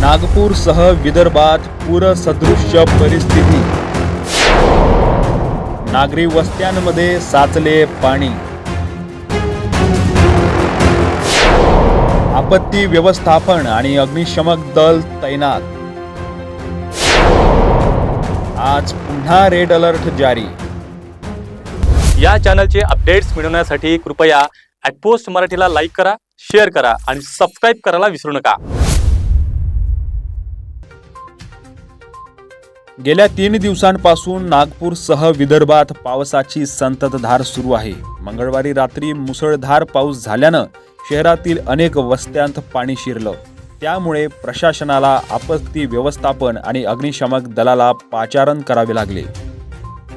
नागपूरसह विदर्भात पूरसदृश्य परिस्थिती. नागरी वस्त्यांमध्ये साचले पाणी. आपत्ती व्यवस्थापन आणि अग्निशमक दल तैनात. आज पुन्हा रेड अलर्ट जारी. या चॅनलचे अपडेट्स मिळवण्यासाठी कृपया ॲटपोस्ट मराठीला लाईक करा शेअर करा आणि सबस्क्राईब करायला विसरू नका. गेल्या तीन दिवसांपासून नागपूरसह विदर्भात पावसाची संततधार सुरू आहे. मंगळवारी रात्री मुसळधार पाऊस झाल्यानं शहरातील अनेक वस्त्यांत पाणी शिरलं. त्यामुळे प्रशासनाला आपत्ती व्यवस्थापन आणि अग्निशमक दलाला पाचारण करावे लागले.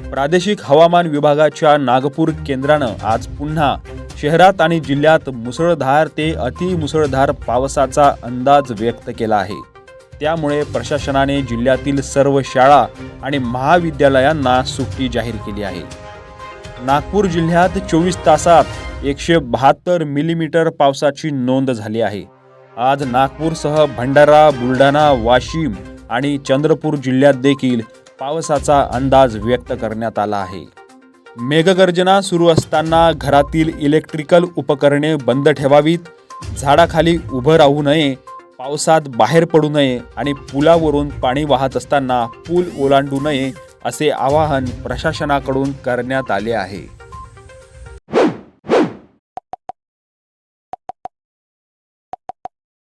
प्रादेशिक हवामान विभागाच्या नागपूर केंद्रानं आज पुन्हा शहरात आणि जिल्ह्यात मुसळधार ते अतिमुसळधार पावसाचा अंदाज व्यक्त केला आहे. त्यामुळे प्रशासनाने जिल्ह्यातील सर्व शाळा आणि महाविद्यालयांना सुट्टी जाहीर केली आहे. नागपूर जिल्ह्यात चोवीस तासात एकशे बहात्तर मिलीमीटर पावसाची नोंद झाली आहे. आज नागपूरसह भंडारा बुलढाणा वाशिम आणि चंद्रपूर जिल्ह्यात देखील पावसाचा अंदाज व्यक्त करण्यात आला आहे. मेघगर्जना सुरू असताना घरातील इलेक्ट्रिकल उपकरणे बंद ठेवावीत झाडाखाली उभं राहू नये पावसात बाहेर पडू नये आणि पुलावरून पाणी वाहत असताना पूल ओलांडू नये असे आवाहन प्रशासनाकडून करण्यात आले आहे.